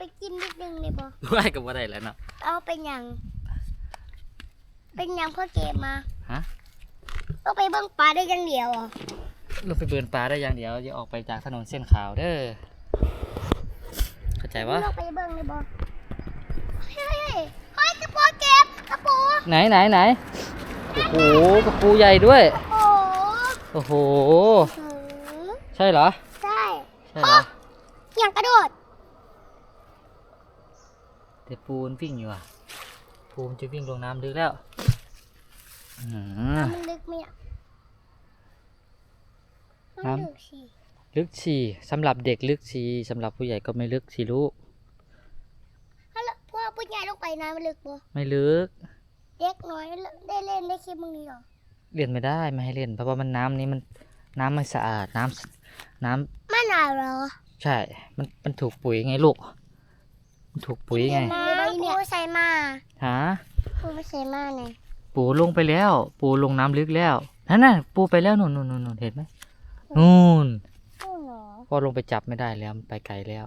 ว่ายกับว่าได้แล้วเนาะ เอาเป็นหยัง เป็นหยังพ่อเก็บมาฮะ ต้องไปเบิ่งปลาได้อยังเดียวเหรอะลงไปเบิร์นปลาได้อย่างเดียวอย่าออกไปจากถนนเส้นขาวเด้อ เข้าใจปะต้องไปเบิ่งเลยบ่เฮ้ยเฮ้ยเฮ้ยกระปูเก็บกระปูไหนไหนไหนโอ้โหกระปูใหญ่ด้วย โอ้โอ้โหโหใช่เหรอ ใช่ใช่เหรอ อย่างกระโดด แต่ปูมันวิ่งอยู่อะ ปูมันจะวิ่งลงน้ำลึกแล้วอืมมันลึกไหมอะมันน้ำลึกสิลึกฉี่สำหรับเด็กลึกฉี่สำหรับผู้ใหญ่ก็ไม่ลึกสิลูกแล้วพวกผู้ใหญ่ลงไปน้ำมันลึกบ่ไม่ลึก เด็กน้อยได้เล่นได้คลิปมึงนี่เหรอเล่นไม่ได้ไม่ให้เล่น เพราะว่ามันน้ำนี้มันน้ำไม่สะอาดน้ำน้ำมันหนาวเหรอ ใช่ มันมันถูกปุ๋ยไงลูกมัน ถูกปุ๋ยไงน้ำปูใส่มาฮะปูไม่ใส่มาไงปูลงไปแล้ว ปูลงน้ำลึกแล้วนั่นน่ะปูไปแล้วนู่นนู่นนู่นนู่นเห็นไหมนู่นโอ้เหรอพอลงไปจับไม่ได้แล้วมันไปไกลแล้ว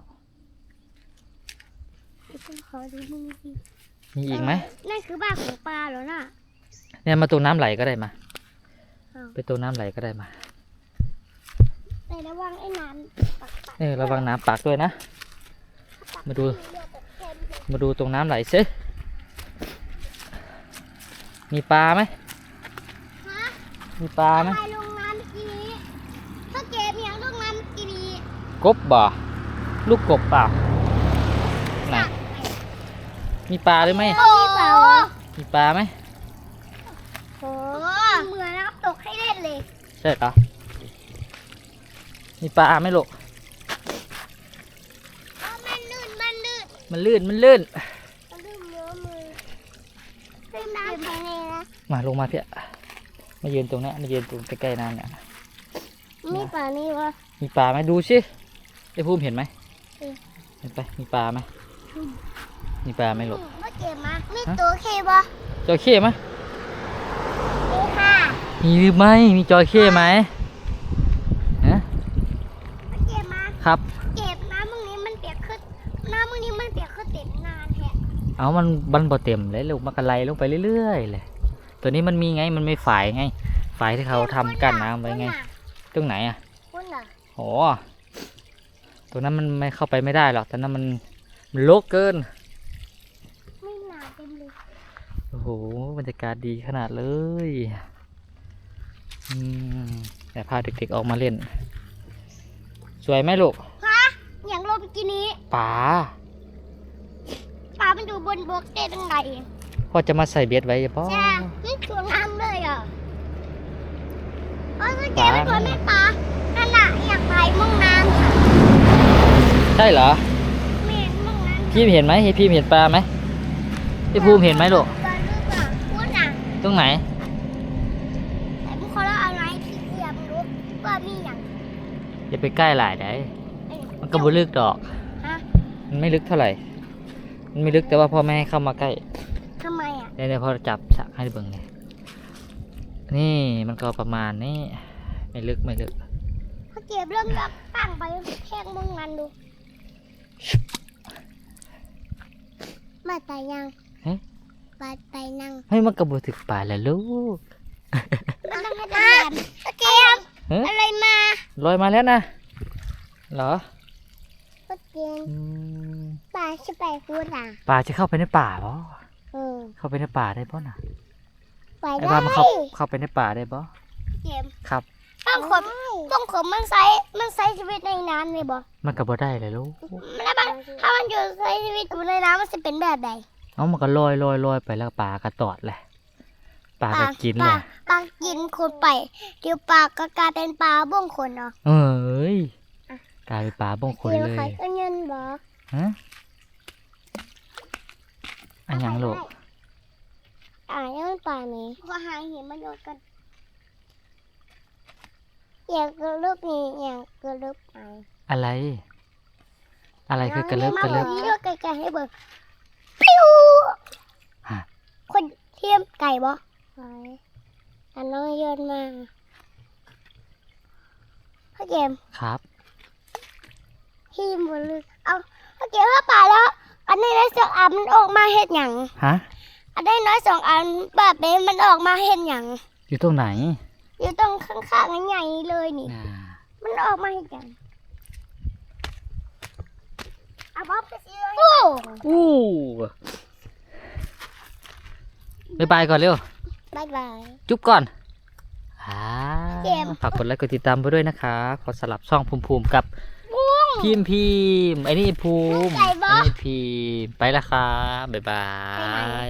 ฉันขอดูมึงสิมีอีกไหมนั่นคือบ้านของปลาเหรอน่ะเนี่ยมาตรงน้ำไหลก็ได้มาอ้าวไปตรงน้ำไหลก็ได้มาแต่ระวังไอ้น้ำปักปักเออระวังน้ำปักด้วยนะ มาดู มาดูตรงน้ำไหลสิมีปลาไหมฮะมีปลาไหมไปลงน้ำเมื่อกี้นี้ถ้าเก็บอย่างลงน้ำเมื่อกี้นี้กบบ่ลูกกบเปล่าไหนมีปลาหรือไม่โอ้โหมีปลาไหมโอ้เหมือนน้ำตกให้เล่นเลยใช่เหรอมีปลาไหมลูก อ๋อมันลื่นมันลื่น มันลื่นมันลื่นมันลื่นเนื้อมือลื่นน้ำภายในนะมาลงมาเพี่ยมายืนตรงเนี้ยมายืนตรงใกล้ๆน้ำเนี่ยนี่ปลานี่วะมีปลาไหมดูสิไอ้ภูมิเห็นไหมเออเห็นไปมีปลาไหมมีปลาไหมลูกเมื่อเก็บมามีตัวเคบะจระเข้ไหมนี่ค่ะมีหรือไม่มีจระเข้ไหมฮะเมื่อเก็บมาครับ เอามันบันบ่เต็มเลยลูกมันกระไลลงไปเรื่อยๆเลยตัวนี้มันมีไงมันไม่ฝ่ายไงฝ่ายที่เขาทำกั้นน้ำไว้ไง ตรงไหนอะคุณน่ะโอ้ตัวนั้นมันไม่เข้าไปไม่ได้หรอกแต่นั้นมันมันโลกเกินไม่หนาเต็มเลยโอ้โหบรรยากาศดีขนาดเลยอืมแต่พาเด็กๆออกมาเล่น สวยไหมลูกฮะอย่างลมกินนี้ป๋าปลา มันอยู่บนบกเต้ตั้งไงพ่อจะมาใส่เบ็ดไว้ป่ะใช่นี่ถ่วงน้ำเลยอะอ๋อสังเกตไม่ถ่วงแม่ปลานั่นน่ะอยากไปมุ่งน้ำค่ะใช่เหรอไม่เห็นมุ่งน้ำพี่เห็นไหมเห็นพี่เห็นปลาไหมพี่ภูมิเห็นไหมลูกปลาลึกอะคุณน่ะตรงไหนแต่พวกเขาแล้วเอาไงที่เกียมรู้ว่ามีอย่างอย่าไปใกล้หลายได้เอ้ยมันก็บ่ลึกดอกฮะมันไม่ลึกเท่าไหร่มัน ไม่ลึกแต่ว่าพ่อไม่ให้เข้ามาใกล้ทำไมอะเดี๋ยวเดี๋ยวพ่อจับสักให้เบิ่งไงนี่มันก็ประมาณนี้ ไม่ลึกไม่ลึกเขาเก็บเรื่องรักตั้งไปแข่งมึงนั้นดูมาตายยังเฮ้ยมาตายยังเฮ้ยมันกระโบถึกป่าแล้วลูกมันต้องให้ได้แบบเกมเฮ้ยอะไรมาลอยมาแล้วนะเหรอ ก็เกมอืมปลาชิไปพูดอะป่าจะเข้าไปในป่าปะเออเข้าไปในป่าได้ปะน่ะไปไอ้ได้บ้ามันเข้าเข้าไปในป่าได้ปะเกมครับ ต้องขมต้องขมมันใช้มันใช้ชีวิตในน้ำเลยบ่มันกระโบได้เลยลูกแล้วมันถ้ามันอยู่ใช้ชีวิตอยู่ในน้ำมันจะเป็นแบบใดเอามันก็ลอยลอยลอยไปแล้วป่าก็ตอดแหละป่าก็กินปเลลายปลากินคนไปเดี๋ยวปลาก็กลายเป็นปลาบ้งคนเนาะเอ้ย กลายเป็นป่าบ้องคนเดี๋ยวเลยใครก็เงินบ่ฮะอันยังลูกอ่ายังมันปลาไหมพอหาเห็นมันโยนกันอยากกระลึบนี่อยากกระลึบไปอะไร อะไรคือกระเลิบกระเลิบเลือกไก่ๆให้เบิกปิ้วฮะ คนเทียมไก่บ่ไปอันน้องโยนมาพ่อเกมครับ พี่บนลึกเอาพ่อเกมเข้าป่าแล้วไปอันนี้น้อยสองอันมันออกมาเห็ดหยังฮะ อันนี้น้อยสองอันแบบนี้มันออกมาเห็ดหยังอยู่ตรงไหนอยู่ตรงข้างๆใหญ่ๆเลยนี่อ่ามันออกมาเห็ดหยังเอาบ๊อบไปสิเลยโอ้อู้บายบายก่อนเร็ว บายบาย จุ๊บก่อนอ่าเกม ฝากกดไลค์กดติดตามไปด้วยนะคะขอสลับช่องภูมิภูมิกับ พิมพ์พิมพ์ไอ้นี่ภูมิไก่บอไอ้นี่พิมพ์ไปและครับบ๊ายบาบ๊ายบายย